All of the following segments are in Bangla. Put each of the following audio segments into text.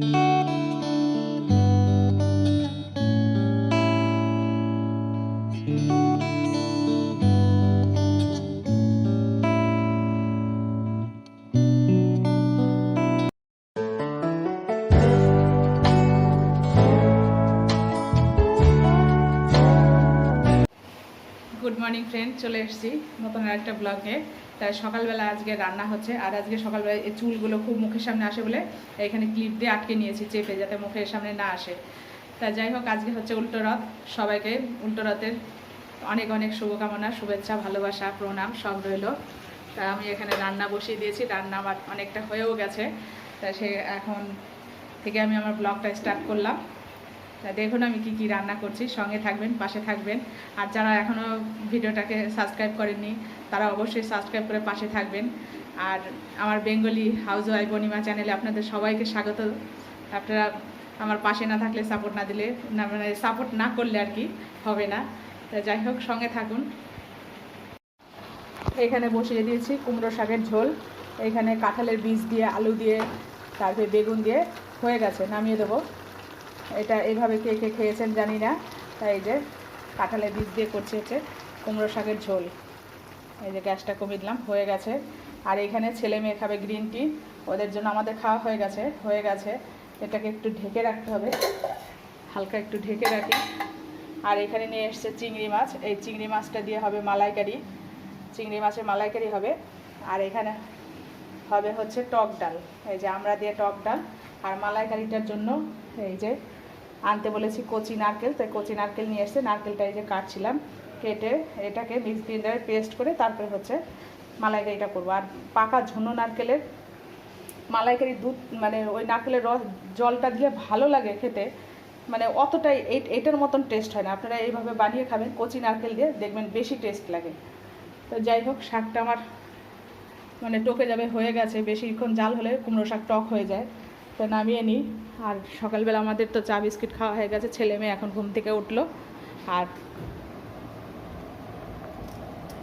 thank you good morning friend চলে এসেছি নতুন আর একটা ব্লগে তাই সকালবেলা আজকে রান্না হচ্ছে, আর আজকে সকালবেলা এই চুলগুলো খুব মুখের সামনে আসে বলে এখানে ক্লিপ দিয়ে আটকে নিয়েছি চেপে যাতে মুখের সামনে না আসে। তা যাই হোক, আজকে হচ্ছে উল্টো রথ। সবাইকে উল্টো রথের অনেক অনেক শুভকামনা, শুভেচ্ছা, ভালোবাসা, প্রণাম, সব রইল। তা আমি এখানে রান্না বসিয়ে দিয়েছি, রান্না আমার অনেকটা হয়েও গেছে। তা সে এখন থেকে আমি আমার ব্লগটা স্টার্ট করলাম। তা দেখুন আমি কি কি রান্না করছি, সঙ্গে থাকবেন, পাশে থাকবেন। আর যারা এখনও ভিডিওটাকে সাবস্ক্রাইব করেননি, তারা অবশ্যই সাবস্ক্রাইব করে পাশে থাকবেন। আর আমার বেঙ্গলি হাউস ওয়াইফ বনিমা চ্যানেলে আপনাদের সবাইকে স্বাগত। আপনারা আমার পাশে না থাকলে সাপোর্ট না দিলে, না মানে সাপোর্ট না করলে আর কি হবে না। তা যাই হোক, সঙ্গে থাকুন। এখানে বসিয়ে দিয়েছি কুমড়ো শাকের ঝোল। এখানে কাঁঠালের বীজ দিয়ে, আলু দিয়ে, তারপরে বেগুন দিয়ে হয়ে গেছে, নামিয়ে দেবো। এটা এভাবে কে কে খেয়েছেন জানি না। তাই এই যে কাঁঠালের বীজ দিয়ে করছে হচ্ছে কুমড়ো শাকের ঝোল। এই যে গ্যাসটা কমিয়ে দিলাম, হয়ে গেছে। আর এখানে ছেলে মেয়ে খাবে গ্রিন টি, ওদের জন্য আমাদের খাওয়া হয়ে গেছে হয়ে গেছে। এটাকে একটু ঢেকে রাখতে হবে, হালকা একটু ঢেকে রাখি। আর এখানে নিয়ে এসছে চিংড়ি মাছ, এই চিংড়ি মাছটা দিয়ে হবে মালাইকারি। চিংড়ি মাছের মালাইকারি হবে। আর এখানে হবে হচ্ছে টক ডাল, এই যে আমরা দিয়ে টক ডাল। আর মালাইকারিটার জন্য এই যে আনতে বলেছি কচি নারকেল, তাই কচি নারকেল নিয়ে এসছে নারকেলটা এই যে কাটছিলাম, কেটে এটাকে মিক্স গ্রিন্ডারে পেস্ট করে তারপরে হচ্ছে মালাইকারিটা করব। আর পাকা ঝুনো নারকেলের মালাইকারি দুধ মানে ওই নারকেলের রস, জলটা দিলে ভালো লাগে খেতে মানে অতটাই এটার মতন টেস্ট হয় না। আপনারা এইভাবে বানিয়ে খাবেন, কচি নারকেল দিয়ে দেখবেন বেশি টেস্ট লাগে। তো যাই হোক, শাকটা আমার মানে টকে যাবে, হয়ে গেছে। বেশিক্ষণ জাল হলে কুমড়ো শাক টক হয়ে যায়। তো নামিয়ে নিই। আর সকালবেলা আমাদের তো চা বিস্কিট খাওয়া হয়ে গেছে, ছেলে মেয়ে এখন ঘুম থেকে উঠল। আর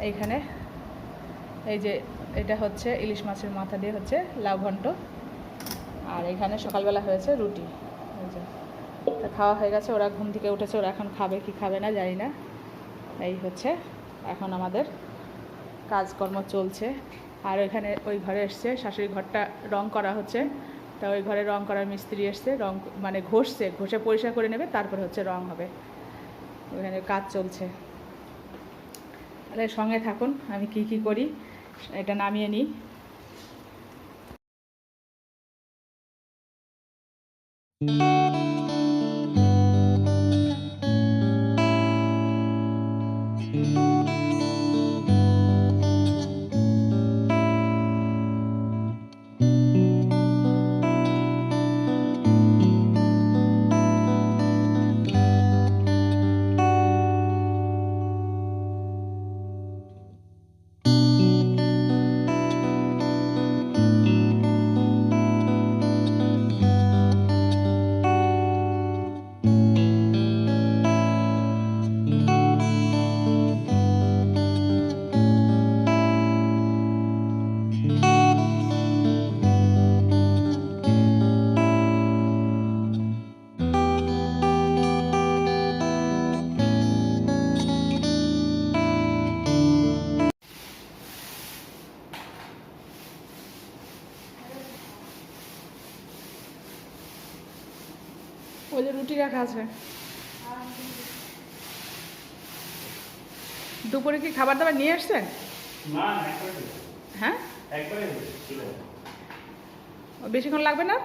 এইখানে এই যে এটা হচ্ছে ইলিশ মাছের মাথা দিয়ে হচ্ছে লাউ ঘন্ট। আর এখানে সকালবেলা হয়েছে রুটি। যে, তা খাওয়া হয়ে গেছে, ওরা ঘুম থেকে উঠেছে, ওরা এখন খাবে কি খাবে না জানি না। এই হচ্ছে এখন আমাদের কাজকর্ম চলছে। আর ওইখানে ওই ঘরে এসছে, শাশুড়ি ঘরটা রং করা হচ্ছে। তা ওই ঘরে রং করার মিস্ত্রি এসছে, রং মানে ঘষছে, ঘষে পরিষ্কার করে নেবে, তারপর হচ্ছে রং হবে। ওখানে কাজ চলছে। তাহলে সঙ্গে থাকুন, আমি কি কি করি, এটা নামিয়ে নিই। ওই যে রুটি রাখা আছে। দুপুরে কি খাবার দাবার নিয়ে এসছেন না না একবারে দেবে। হ্যাঁ? বেশিক্ষণ লাগবে না?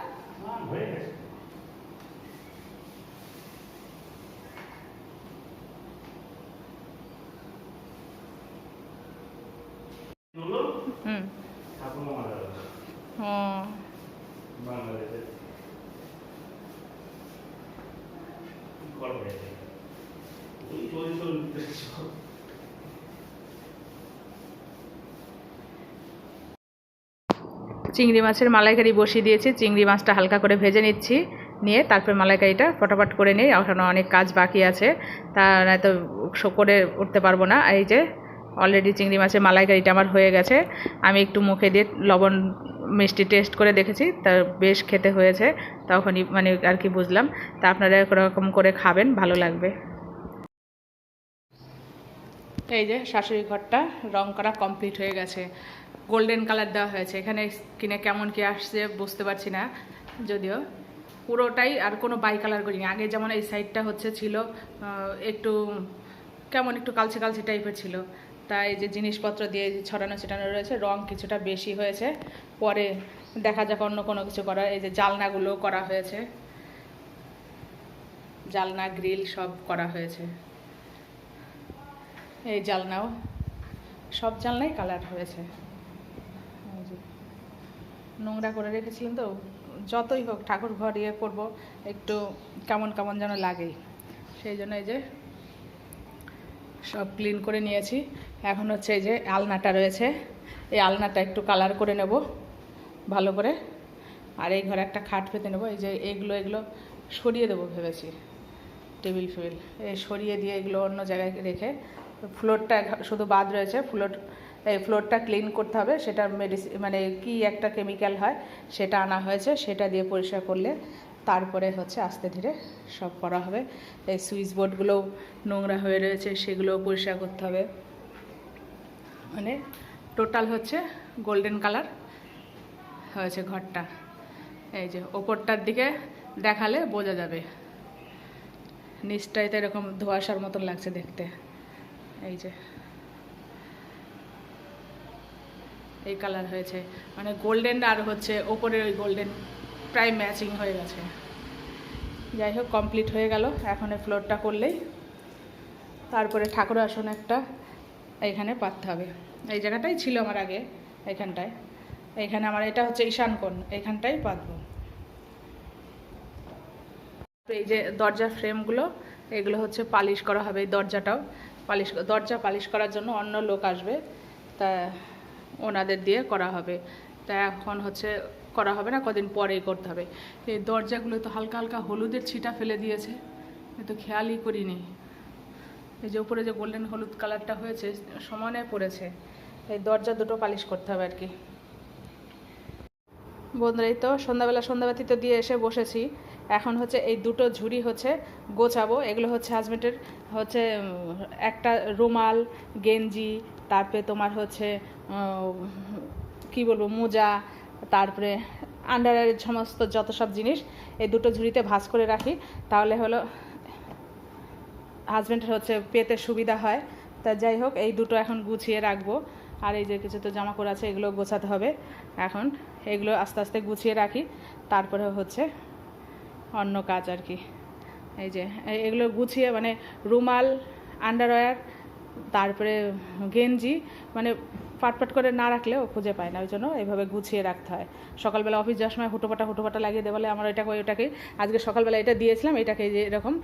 হয়ে? হুম। ও। চিংড়ি মাছের মালাইকারি বসিয়ে দিয়েছি। চিংড়ি মাছটা হালকা করে ভেজে নিচ্ছি। নিয়ে তারপর মালাইকারিটা ফটাফট করে নিই। এখনও অনেক কাজ বাকি আছে। তা নয়তো করে উঠতে পারব না। এই যে অলরেডি চিংড়ি মাছের মালাইকারিটা আমার হয়ে গেছে। আমি একটু মুখে দিয়ে লবণ মিষ্টি টেস্ট করে দেখেছি, তা বেশ খেতে হয়েছে, তখনই মানে আর কি বুঝলাম। তা আপনারা এরকম করে খাবেন, ভালো লাগবে। এই যে শাশুড়ি ঘরটা, রং করা কমপ্লিট হয়ে গেছে। গোল্ডেন কালার দেওয়া হয়েছে। এখানে কিনে কেমন কি আসছে বুঝতে পারছি না। যদিও পুরোটাই আর কোনো বাই কালার করিনি। আগে যেমন এই সাইডটা হচ্ছে ছিল একটু কেমন একটু কালচে কালচে টাইপের ছিল। তাই যে জিনিসপত্র দিয়ে ছড়ানো ছিটানো রয়েছে, রং কিছুটা বেশি হয়েছে। পরে দেখা যাক অন্য কোনো কিছু করা, এই যে জালনাগুলো করা হয়েছে। জালনা, গ্রিল সব করা হয়েছে। এই জালনাও, সব জালনাই কালার হয়েছে। নোংরা করে রেখেছিলাম তো, যতই হোক ঠাকুর ঘর ইয়ে করব, একটু কেমন কেমন যেন লাগেই সেই জন্য এই যে সব ক্লিন করে নিয়েছি। এখন হচ্ছে এই যে আলনাটা রয়েছে। এই আলনাটা একটু কালার করে নেব ভালো করে। আর এই ঘরে একটা খাট পেতে নেব। এই যে এগুলো এগুলো সরিয়ে দেবো ভেবেছি। টেবিল ফেবিল। এই সরিয়ে দিয়ে এগুলো অন্য জায়গায় রেখে ফ্লোরটা শুধু বাদ রয়েছে। ফ্লোর, এই ফ্লোরটা ক্লিন করতে হবে। সেটা মেডিসিন মানে কি একটা কেমিক্যাল হয়, সেটা আনা হয়েছে। সেটা দিয়ে পরিষ্কার করলে তারপরে হচ্ছে আস্তে ধীরে সব করা হবে। এই সুইচ বোর্ডগুলোও নোংরা হয়ে রয়েছে সেগুলোও পরিষ্কার করতে হবে। মানে টোটাল হচ্ছে গোল্ডেন কালার হয়েছে ঘরটা। এই যে ওপরটার দিকে দেখালে বোঝা যাবে। নিচটাই তো এরকম ধোয়াশার মতন লাগছে দেখতে। এই যে এই কালার হয়েছে। মানে গোল্ডেন আর হচ্ছে ওপরের ওই গোল্ডেন প্রায় ম্যাচিং হয়ে গেছে। যাই হোক কমপ্লিট হয়ে গেল। এখন এই ফ্লোরটা করলেই। তারপরে ঠাকুর আসন একটা এইখানে পাততে হবে। এই জায়গাটাই ছিল আমার আগে এইখানটায় এইখানে আমার, এটা হচ্ছে ঈশান কোণ এইখানটাই পাতবো। এই যে দরজার ফ্রেমগুলো, এগুলো হচ্ছে পালিশ করা হবে এই দরজাটাও। পালিশ, দরজা পালিশ করার জন্য অন্য লোক আসবে, তা ওনাদের দিয়ে করা হবে। তা এখন হচ্ছে করা হবে না, কদিন পরেই করতে হবে। এই দরজাগুলো তো হালকা হালকা হলুদের ছিটা ফেলে দিয়েছে। তো খেয়ালই করিনি। এই যে উপরে যে গোল্ডেন হলুদ কালারটা হয়েছে, সমানে পড়েছে। এই দরজা দুটো পালিশ করতে হবে আর কি বন্ধুরা, এই তো সন্ধ্যাবেলা সন্ধ্যাবাতি তো দিয়ে এসে বসেছি। এখন হচ্ছে এই দুটো ঝুড়ি হচ্ছে গোছাবো। এগুলো হচ্ছে হাজবেন্ডের হচ্ছে একটা রুমাল, গেঞ্জি, তারপরে তোমার হচ্ছে কি বলব, মোজা তারপরে আন্ডারের সমস্ত যত সব জিনিস, এই দুটো ঝুড়িতে ভাঁজ করে রাখি। তাহলে হলো হাজব্যান্ডের হচ্ছে পেতে সুবিধা হয়। তা যাই হোক, এই দুটো এখন গুছিয়ে রাখব। আর এই যে কিছু তো জামা কাপড় আছে এগুলো গোছাতে হবে। এখন এগুলো আস্তে আস্তে গুছিয়ে রাখি। তারপরে হচ্ছে অন্য কাজ আর কি। এই যে এগুলো গুছিয়ে মানে রুমাল আন্ডারওয়্যার তারপরে গেঞ্জি মানে পাটপাট করে না রাখলেও খুঁজে পায় না ওই জন্য এইভাবে গুছিয়ে রাখতে হয়। সকালবেলা অফিস যাওয়ার সময় হুটোপাটা হুটোপাটা লাগিয়ে দেবলে আমার ওইটাকে আজকে সকালবেলা এটা দিয়েছিলাম, এটাকে যে এরকম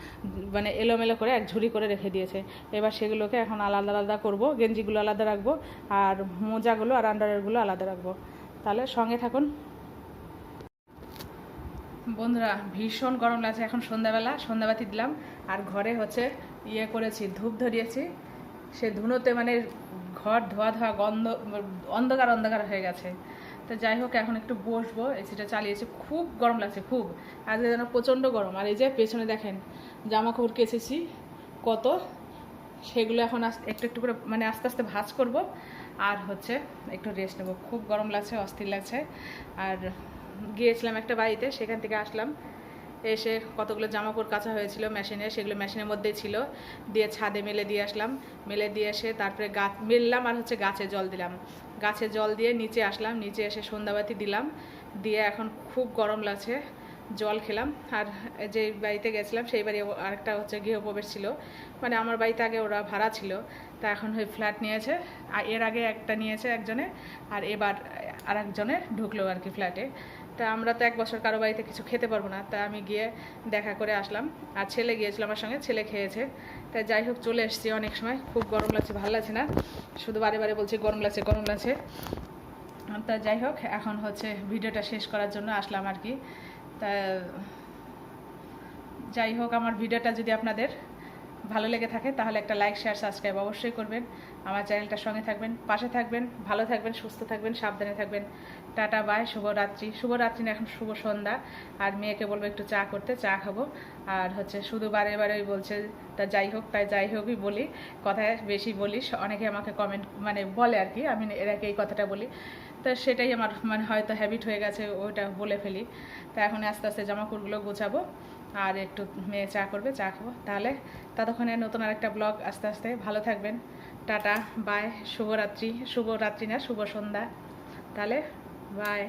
মানে এলোমেলো করে এক ঝুড়ি করে রেখে দিয়েছে। এবার সেগুলোকে এখন আলাদা আলাদা করব, গেঞ্জিগুলো আলাদা রাখব আর মোজাগুলো আর আন্ডারওয়্যারগুলো আলাদা রাখব। তাহলে সঙ্গে থাকুন। বন্ধুরা, ভীষণ গরম লাগছে, এখন সন্ধ্যাবেলা, সন্ধ্যাবাতি দিলাম। আর ঘরে হচ্ছে ইয়ে করেছি, ধূপ ধরিয়েছি। সে ধুনোতে মানে ঘর ধোয়া ধোয়া গন্ধ, অন্ধকার অন্ধকার হয়ে গেছে। তো যাই হোক, এখন একটু বসবো। এসিটা চালিয়েছি, খুব গরম লাগছে, খুব। আজকে যেন প্রচণ্ড গরম। আর এই যে পেছনে দেখেন জামা কাপড় কেচেছি, কত। সেগুলো এখন একটু একটু করে মানে আস্তে আস্তে ভাজ করব। আর হচ্ছে একটু রেস্ট নেব। খুব গরম লাগছে, অস্থির লাগছে। আর গিয়েছিলাম একটা বাড়িতে, সেখান থেকে আসলাম। এসে কতগুলো জামা কাপড় কাঁচা হয়েছিল মেশিনে, সেগুলো মেশিনের মধ্যেই ছিল। দিয়ে ছাদে মেলে দিয়ে আসলাম। মেলে দিয়ে এসে তারপরে গাছ মেললাম আর হচ্ছে গাছে জল দিলাম। গাছে জল দিয়ে নিচে আসলাম। নিচে এসে সন্ধ্যাবাতি দিলাম। দিয়ে এখন খুব গরম লাগছে। জল খেলাম। আর যে বাড়িতে গেছিলাম, সেই বাড়ি আরেকটা হচ্ছে গৃহপ্রবেশ ছিল। মানে আমার বাড়িতে আগে ওরা ভাড়া ছিল। তা এখন ওই ফ্ল্যাট নিয়েছে। আর এর আগে একটা নিয়েছে একজনে। আর এবার আর একজনে ঢুকলো আর কি ফ্ল্যাটে। তা আমরা তো এক বছর কারও বাড়িতে কিছু খেতে পারব না। তা আমি গিয়ে দেখা করে আসলাম। আর ছেলে গিয়েছিল আমার সঙ্গে, ছেলে খেয়েছে। তা যাই হোক, চলে এসেছি অনেক সময়। খুব গরম লাগছে, ভালো লাগছে না। শুধু বারে বারে বলছি গরম লাগছে গরম লাগছে। তা যাই হোক, এখন হচ্ছে ভিডিওটা শেষ করার জন্য আসলাম আর কি। তা যাই হোক, আমার ভিডিওটা যদি আপনাদের ভালো লেগে থাকে, তাহলে একটা লাইক শেয়ার সাবস্ক্রাইব অবশ্যই করবেন। আমার চ্যানেলটার সঙ্গে থাকবেন, পাশে থাকবেন, ভালো থাকবেন, সুস্থ থাকবেন, সাবধানে থাকবেন। টাটা বাই শুভরাত্রি। শুভরাত্রি না, এখন শুভ সন্ধ্যা। আর মেয়েকে বলব একটু চা করতে, চা খাব। আর হচ্ছে শুধু বারে বারে ওই বলছে, তা যাই হোক, তাই যাই হোকই বলি, কথায় বেশি বলিস অনেকে আমাকে কমেন্ট মানে বলে আর কি, আমি এরাকে এই কথাটা বলি। তো সেটাই আমার মানে হয়তো হ্যাবিট হয়ে গেছে ওইটা বলে ফেলি। তা এখন আস্তে আস্তে জামাকাপড়গুলো গোছাবো। আর একটু মেয়ে চা করবে, চা খাব। তাহলে ততক্ষণে নতুন আরেকটা ব্লগ আস্তে আস্তে। ভালো থাকবেন। টাটা বাই শুভরাত্রি। শুভরাত্রি না, শুভ সন্ধ্যা। তাহলে বাই